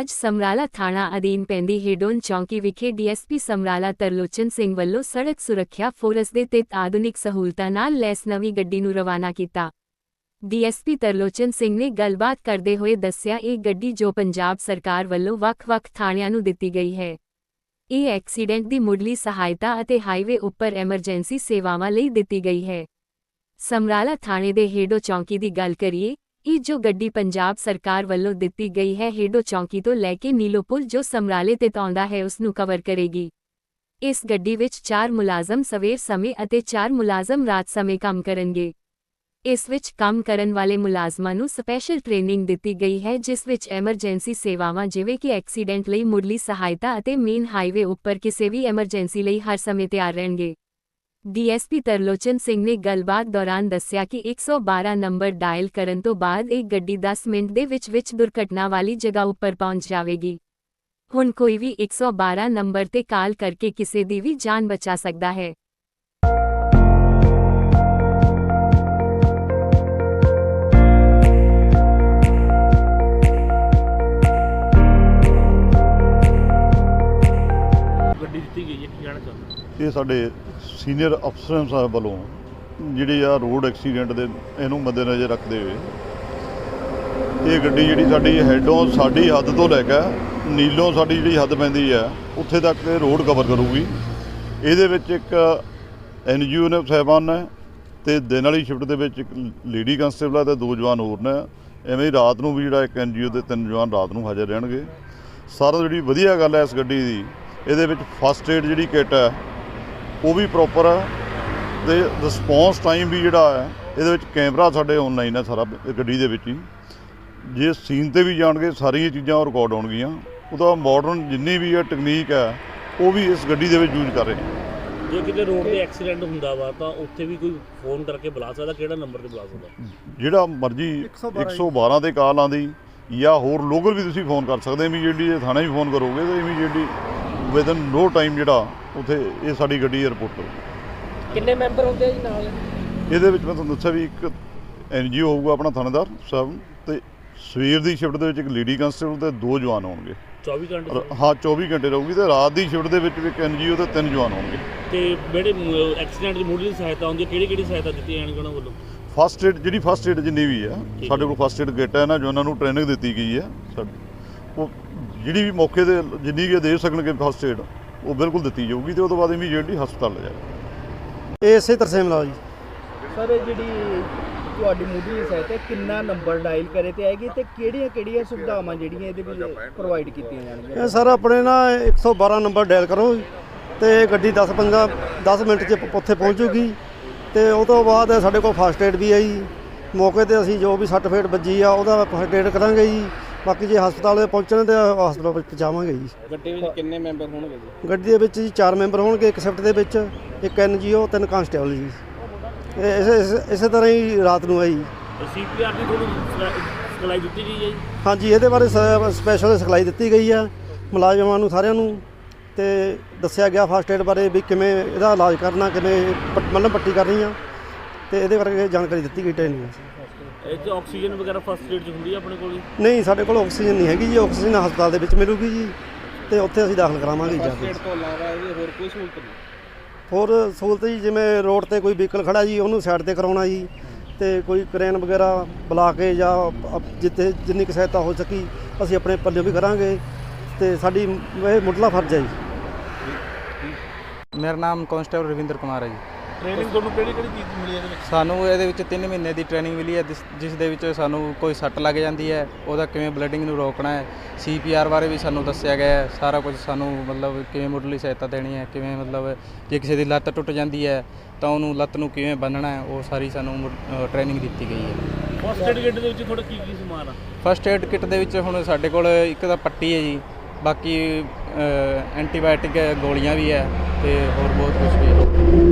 ਅੱਜ ਸਮਰਾਲਾ ਥਾਣਾ ਅਧੀਨ ਪੈਂਦੀ ਹੇਡੋਨ ਚੌਂਕੀ ਵਿਖੇ ਡੀਐਸਪੀ ਸਮਰਾਲਾ ਤਰਲੋਚਨ ਸਿੰਘ ਵੱਲੋਂ ਸੜਕ ਸੁਰੱਖਿਆ ਫੋਰਸ ਦੇ ਤਹਿਤ ਆਧੁਨਿਕ ਸਹੂਲਤਾਂ ਨਾਲ ਲੈਸ ਨਵੀਂ ਗੱਡੀ ਨੂੰ ਰਵਾਨਾ ਕੀਤਾ। ਡੀਐਸਪੀ ਤਰਲੋਚਨ ਸਿੰਘ ਨੇ ਗੱਲਬਾਤ ਕਰਦੇ ਹੋਏ ਦੱਸਿਆ, ਇਹ ਗੱਡੀ ਜੋ ਪੰਜਾਬ ਸਰਕਾਰ ਵੱਲੋਂ ਵੱਖ-ਵੱਖ ਥਾਣਿਆਂ ਨੂੰ ਦਿੱਤੀ ਗਈ ਹੈ। ਇਹ ਐਕਸੀਡੈਂਟ ਦੀ ਮੁੱਢਲੀ ਸਹਾਇਤਾ ਅਤੇ ਹਾਈਵੇ ਉੱਪਰ ਐਮਰਜੈਂਸੀ ਸੇਵਾਵਾਂ ਲਈ ਦਿੱਤੀ ਗਈ ਹੈ। ਸਮਰਾਲਾ ਥਾਣੇ ਦੇ ਹੇਡੋ ਚੌਂਕੀ ਦੀ ਗੱਲ ਕਰੀਏ ਇਹ ਜੋ ਗੱਡੀ ਪੰਜਾਬ ਸਰਕਾਰ ਵੱਲੋਂ ਦਿੱਤੀ ਗਈ ਹੈ, ਹੇਡੋ ਚੌਂਕੀ ਤੋਂ ਲੈ ਕੇ ਨੀਲੋਪੁਲ ਜੋ ਸਮਰਾਲੇ ਤੇ ਆਉਂਦਾ ਹੈ ਉਸ ਨੂੰ ਕਵਰ ਕਰੇਗੀ। ਇਸ ਗੱਡੀ ਵਿੱਚ 4 ਮੁਲਾਜ਼ਮ ਸਵੇਰ ਸਮੇਂ ਅਤੇ 4 ਮੁਲਾਜ਼ਮ ਰਾਤ ਸਮੇਂ ਕੰਮ ਕਰਨਗੇ। ਇਸ ਵਿੱਚ ਕੰਮ ਕਰਨ ਵਾਲੇ ਮੁਲਾਜ਼ਮਾਂ ਨੂੰ ਸਪੈਸ਼ਲ ਟ੍ਰੇਨਿੰਗ ਦਿੱਤੀ ਗਈ ਹੈ, ਜਿਸ ਵਿੱਚ ਐਮਰਜੈਂਸੀ ਸੇਵਾਵਾਂ ਜਿਵੇਂ ਕਿ ਐਕਸੀਡੈਂਟ ਲਈ ਮੁੱਢਲੀ ਸਹਾਇਤਾ ਅਤੇ ਮੇਨ ਹਾਈਵੇ ਉੱਪਰ ਕਿਸੇ ਵੀ ਐਮਰਜੈਂਸੀ ਲਈ ਹਰ ਸਮੇਂ ਤਿਆਰ ਰਹਿਣਗੇ। ਡੀਐਸਪੀ ਤਰਲੋਚਨ ਸਿੰਘ ਨੇ ਗੱਲਬਾਤ ਦੌਰਾਨ ਦੱਸਿਆ ਕਿ 112 ਨੰਬਰ ਡਾਇਲ ਕਰਨ ਤੋਂ ਬਾਅਦ ਇਹ ਗੱਡੀ 10 ਮਿੰਟ ਦੇ ਵਿੱਚ ਵਿੱਚ ਦੁਰਘਟਨਾ ਵਾਲੀ ਜਗ੍ਹਾ ਉੱਪਰ ਪਹੁੰਚ ਜਾਵੇਗੀ। ਹੁਣ ਕੋਈ ਵੀ 112 ਨੰਬਰ ਤੇ ਕਾਲ ਕਰਕੇ ਕਿਸੇ ਦੀ ਵੀ ਜਾਨ ਬਚਾ ਸਕਦਾ ਹੈ? ਇਹ ਸਾਡੇ ਸੀਨੀਅਰ ਅਫਸਰਾਂ ਸਾਹਿਬ ਵੱਲੋਂ ਜਿਹੜੀ ਆ ਰੋਡ ਐਕਸੀਡੈਂਟ ਦੇ ਇਹਨੂੰ ਮੱਦੇਨਜ਼ਰ ਰੱਖਦੇ ਹੋਏ ਇਹ ਗੱਡੀ ਜਿਹੜੀ ਸਾਡੀ ਹੈਡੋਂ ਸਾਡੀ ਹੱਦ ਤੋਂ ਲੈ ਕੇ ਨੀਲੋਂ ਸਾਡੀ ਜਿਹੜੀ ਹੱਦ ਪੈਂਦੀ ਆ, ਉੱਥੇ ਤੱਕ ਇਹ ਰੋਡ ਕਵਰ ਕਰੂਗੀ। ਇਹਦੇ ਵਿੱਚ ਇੱਕ ਐਨਜੀਓ ਨੇ ਸਾਹਿਬਾਨ ਨੇ ਤੇ ਦਿਨ ਵਾਲੀ ਸ਼ਿਫਟ ਦੇ ਵਿੱਚ ਇੱਕ ਲੇਡੀ ਕਨਸਟੇਬਲ ਆ ਤੇ ਦੋ ਜਵਾਨ ਹੋਰ ਨੇ। ਐਵੇਂ ਹੀ ਰਾਤ ਨੂੰ ਵੀ ਜਿਹੜਾ ਇੱਕ ਐਨਜੀਓ ਦੇ ਤਿੰਨ ਜਵਾਨ ਰਾਤ ਨੂੰ ਹਾਜ਼ਰ ਰਹਿਣਗੇ। ਸਾਰਾ ਜਿਹੜੀ ਵਧੀਆ ਗੱਲ ਹੈ ਇਸ ਗੱਡੀ ਦੀ, ਇਹਦੇ ਵਿੱਚ ਫਸਟ ਏਡ ਜਿਹੜੀ ਕਿੱਟ ਹੈ ਉਹ ਵੀ ਪ੍ਰੋਪਰ ਹੈ ਤੇ ਰਿਸਪੌਂਸ ਟਾਈਮ ਵੀ ਜਿਹੜਾ ਹੈ ਇਹਦੇ ਵਿੱਚ ਕੈਮਰਾ ਸਾਡੇ ਆਨਲਾਈਨ ਹੈ ਸਾਰਾ ਗੱਡੀ ਦੇ ਵਿੱਚ ਹੀ। ਜੇ ਸੀਨ ਤੇ ਵੀ ਜਾਣਗੇ ਸਾਰੀਆਂ ਚੀਜ਼ਾਂ ਰਿਕਾਰਡ ਹੋਣਗੀਆਂ। ਉਹਦਾ ਮਾਡਰਨ ਜਿੰਨੀ ਵੀ ਹੈ ਟੈਕਨੀਕ ਹੈ ਉਹ ਵੀ ਇਸ ਗੱਡੀ ਦੇ ਵਿੱਚ ਯੂਜ਼ ਕਰ ਰਹੇ ਹਾਂ ਜੇ ਕਿਤੇ ਰੋਡ ਤੇ ਐਕਸੀਡੈਂਟ ਹੁੰਦਾ ਵਾ ਤਾਂ ਉੱਥੇ ਵੀ ਕੋਈ ਫੋਨ ਕਰਕੇ ਬੁਲਾ ਸਕਦਾ ਕਿਹੜਾ ਨੰਬਰ ਤੇ ਬੁਲਾ ਸਕਦਾ? ਜਿਹੜਾ ਮਰਜ਼ੀ 112 ਤੇ ਕਾਲ ਆਂਦੀ ਜਾਂ ਹੋਰ ਲੋਕਲ ਵੀ ਤੁਸੀਂ ਫੋਨ ਕਰ ਸਕਦੇ ਇਮੀਡੀਏਟਲੀ ਜੇ ਥਾਣੇ ਵੀ ਫੋਨ ਕਰੋਗੇ ਤਾਂ ਇਮੀਡੀਏਟਲੀ ਵਿਦਨ ਨੋ ਟਾਈਮ ਜਿਹੜਾ ਉੱਥੇ ਇਹ ਸਾਡੀ ਗੱਡੀ ਰਿਪੋਰਟ ਕਰੂਗੀ ਕਿੰਨੇ ਮੈਂਬਰ ਹੁੰਦੇ ਆ ਜੀ ਨਾਲ? ਇਹਦੇ ਵਿੱਚ ਮੈਂ ਤੁਹਾਨੂੰ ਦੱਸਿਆ ਵੀ ਇੱਕ ਐਨਜੀਓ ਹੋਊਗਾ ਆਪਣਾ ਥਾਣੇਦਾਰ ਸਾਹਿਬ ਤੇ ਸਵੇਰ ਦੀ ਸ਼ਿਫਟ ਦੇ ਵਿੱਚ ਇੱਕ ਲੇਡੀ ਕਨਸਟੇਬਲ ਤੇ ਦੋ ਜਵਾਨ ਹੋਣਗੇ। 24 ਘੰਟੇ ਹਾਂ 24 ਘੰਟੇ ਰਹੂਗੀ ਤੇ ਰਾਤ ਦੀ ਸ਼ਿਫਟ ਦੇ ਵਿੱਚ ਵੀ ਇੱਕ ਐਨਜੀਓ ਤੇ ਤਿੰਨ ਜਵਾਨ ਹੋਣਗੇ। ਤੇ ਜਿਹੜੇ ਐਕਸੀਡੈਂਟ ਦੀ ਮੁੱਢਲੀ ਸਹਾਇਤਾ ਹੁੰਦੀ ਹੈ ਕਿਹੜੀ ਕਿਹੜੀ ਸਹਾਇਤਾ ਦਿੱਤੀ ਜਾਣੀ ਉਹਨਾਂ ਵੱਲੋਂ? ਫਸਟ ਏਡ ਜਿਹੜੀ ਫਸਟ ਏਡ ਜਿੰਨੀ ਵੀ ਆ ਸਾਡੇ ਕੋਲ ਫਸਟ ਏਡ ਕਿੱਟ ਹੈ ਨਾ ਜੋ ਉਹਨਾਂ ਨੂੰ ਟ੍ਰੇਨਿੰਗ ਦਿੱਤੀ ਗਈ ਹੈ। ਸਾਡੇ ਉਹ ਜਿਹੜੀ ਵੀ ਮੌਕੇ ਤੇ ਜਿੰਨੀ ਵੀ ਦੇ ਸਕਣਗੇ ਫਸਟ ਏਡ ਉਹ ਬਿਲਕੁਲ ਦਿੱਤੀ ਜਾਊਗੀ ਤੇ ਉਹ ਤੋਂ ਬਾਅਦ ਇਮੀਡੀਏਟਲੀ ਹਸਪਤਾਲ ਲੈ ਜਾਏਗਾ। ਇਹ ਇਸੇ ਤਰਸੇਮ ਲਾਓ ਜੀ। ਸਰ ਇਹ ਜਿਹੜੀ ਤੁਹਾਡੀ ਮੁੱਢਲੀ ਸਹਾਇਤਾ ਕਿੰਨਾ ਨੰਬਰ ਡਾਇਲ ਕਰੇ ਤੇ ਆਏਗੀ ਤੇ ਕਿਹੜੀਆਂ ਕਿਹੜੀਆਂ ਸੁਵਿਧਾਵਾਂ ਜਿਹੜੀਆਂ ਇਹਦੇ ਵਿੱਚ ਪ੍ਰੋਵਾਈਡ ਕੀਤੀਆਂ ਜਾਣਗੀਆਂ? ਇਹ ਸਰ ਆਪਣੇ ਨਾ 112 ਨੰਬਰ ਡਾਇਲ ਕਰੋ ਤੇ ਗੱਡੀ 10 15 10 ਮਿੰਟ 'ਚ ਉੱਥੇ ਪਹੁੰਚੂਗੀ ਤੇ ਉਹ ਤੋਂ ਬਾਅਦ ਸਾਡੇ ਕੋਲ ਫਸਟ ਏਡ ਵੀ ਹੈ ਜੀ ਮੌਕੇ ਤੇ ਅਸੀਂ ਜੋ ਵੀ ਸੱਟ ਫੇਟ ਵੱਜੀ ਆ ਉਹਦਾ ਫਸਟ ਏਡ ਕਰਾਂਗੇ ਜੀ। ਬਾਕੀ ਜੇ ਹਸਪਤਾਲ ਦੇ ਪਹੁੰਚਣ ਤੇ ਹਸਪਤਾਲ ਵਿੱਚ ਪਹੁੰਚਾਵਾਂਗੇ ਜੀ। ਗੱਡੀ ਵਿੱਚ ਕਿੰਨੇ ਮੈਂਬਰ ਹੋਣਗੇ ਜੀ? ਗੱਡੀ ਦੇ ਵਿੱਚ ਜੀ ਚਾਰ ਮੈਂਬਰ ਹੋਣਗੇ ਇੱਕ ਸ਼ਿਫਟ ਦੇ ਵਿੱਚ ਇੱਕ ਐਨਜੀਓ ਤਿੰਨ ਕਾਂਸਟੇਬਲ ਜੀ। ਇਸੇ ਇਸੇ- ਤਰ੍ਹਾਂ ਹੀ ਰਾਤ ਨੂੰ ਹੈ ਜੀ ਸੀਪੀਆਰ ਦੀ ਤੁਹਾਨੂੰ ਸਿਖਲਾਈ ਦਿੱਤੀ ਗਈ ਹੈ ਜੀ? ਹਾਂਜੀ ਇਹਦੇ ਬਾਰੇ ਸਪੈਸ਼ਲ ਸਿਖਲਾਈ ਦਿੱਤੀ ਗਈ ਆ ਮੁਲਾਜ਼ਮਾਂ ਨੂੰ ਸਾਰਿਆਂ ਨੂੰ ਤੇ ਦੱਸਿਆ ਗਿਆ ਫਸਟ ਏਡ ਬਾਰੇ ਵੀ ਕਿਵੇਂ ਇਹਦਾ ਇਲਾਜ ਕਰਨਾ ਕਿਵੇਂ ਮੱਲਮ ਪੱਟੀ ਕਰਨੀ ਆ। ਤੇ ਇਹਦੇ ਬਾਰੇ ਜਾਣਕਾਰੀ ਦਿੱਤੀ ਗਈ ਟ੍ਰੇਨਿੰਗ ਇਹ 'ਚ ਆਕਸੀਜਨ ਵਗੈਰਾ ਫਸਟ ਏਡ ਚ ਹੁੰਦੀ ਹੈ ਆਪਣੇ ਕੋਲ ਜੀ? ਨਹੀਂ ਸਾਡੇ ਕੋਲ ਆਕਸੀਜਨ ਨਹੀਂ ਹੈਗੀ ਜੀ ਆਕਸੀਜਨ ਹਸਪਤਾਲ ਦੇ ਵਿੱਚ ਮਿਲੂਗੀ ਜੀ। ਤੇ ਉੱਥੇ ਅਸੀਂ ਦਾਖਲ ਕਰਾਵਾਂਗੇ ਜੀ ਜਾ ਕੇ ਤੋਂ ਇਲਾਵਾ ਇਹਦੀ ਹੋਰ ਕੋਈ ਸਹੂਲਤ ਨਹੀਂ? ਹੋਰ ਸਹੂਲਤ ਜੀ ਜਿਵੇਂ ਰੋਡ ਤੇ ਕੋਈ ਵਹੀਕਲ ਖੜਾ ਜੀ ਉਹਨੂੰ ਸਾਈਡ ਤੇ ਕਰਾਉਣਾ ਜੀ। ਤੇ ਕੋਈ ਕਰੇਨ ਵਗੈਰਾ ਬੁਲਾ ਕੇ ਜਾਂ ਅਪ- ਜਿੱਥੇ ਜਿੰਨੀ ਕੁ ਸਹਾਇਤਾ ਹੋ ਸਕੀ ਅਸੀਂ ਆਪਣੇ ਪੱਲੇ ਵੀ ਕਰਾਂਗੇ। ਤੇ ਸਾਡੀ ਇਹ ਮੁੱਢਲਾ ਫਰਜ਼ ਹੈ ਜੀ। ਮੇਰਾ ਨਾਮ ਕਾਂਸਟੇਬਲ ਰਵਿੰਦਰ ਕੁਮਾਰ ਹੈ ਜੀ। ਟ੍ਰੇਨਿੰਗ ਤੁਹਾਨੂੰ ਕਿਹੜੀ ਕਿਹੜੀ ਚੀਜ਼ ਮਿਲੀ ਇਹਦੇ ਵਿੱਚ? ਸਾਨੂੰ ਇਹਦੇ ਵਿੱਚ 3 ਮਹੀਨੇ ਦੀ ਟ੍ਰੇਨਿੰਗ ਮਿਲੀ ਹੈ ਜਿਸ- ਜਿਸ ਦੇ ਵਿੱਚ ਸਾਨੂੰ ਕੋਈ ਸੱਟ ਲੱਗ ਜਾਂਦੀ ਹੈ ਉਹਦਾ ਕਿਵੇਂ ਬਲੀਡਿੰਗ ਨੂੰ ਰੋਕਣਾ ਹੈ ਸੀਪੀਆਰ ਬਾਰੇ ਵੀ ਸਾਨੂੰ ਦੱਸਿਆ ਗਿਆ ਹੈ ਸਾਰਾ ਕੁਝ ਸਾਨੂੰ ਮਤਲਬ ਕਿਵੇਂ ਮੁੱਢਲੀ ਸਹਾਇਤਾ ਦੇਣੀ ਹੈ ਕਿਵੇਂ ਮਤਲਬ ਜੇ ਕਿਸੇ ਦੀ ਲੱਤ ਟੁੱਟ ਜਾਂਦੀ ਹੈ ਤਾਂ ਉਹਨੂੰ ਲੱਤ ਨੂੰ ਕਿਵੇਂ ਬੰਨਣਾ ਹੈ ਉਹ ਸਾਰੀ ਸਾਨੂੰ ਟ੍ਰੇਨਿੰਗ ਦਿੱਤੀ ਗਈ ਹੈ। ਫਸਟ ਏਡ ਕਿੱਟ ਦੇ ਵਿੱਚ ਤੁਹਾਡਾ ਕੀ ਕੀ ਸਮਾਨ ਆ? ਫਸਟ ਏਡ ਕਿੱਟ ਦੇ ਵਿੱਚ ਹੁਣ ਸਾਡੇ ਕੋਲ ਇੱਕ ਤਾਂ ਪੱਟੀ ਹੈ ਜੀ ਬਾਕੀ ਐਂਟੀਬਾਇਓਟਿਕ ਗੋਲੀਆਂ ਵੀ ਹੈ ਤੇ ਹੋਰ ਬਹੁਤ ਕੁਝ ਵੀ ਹੈ।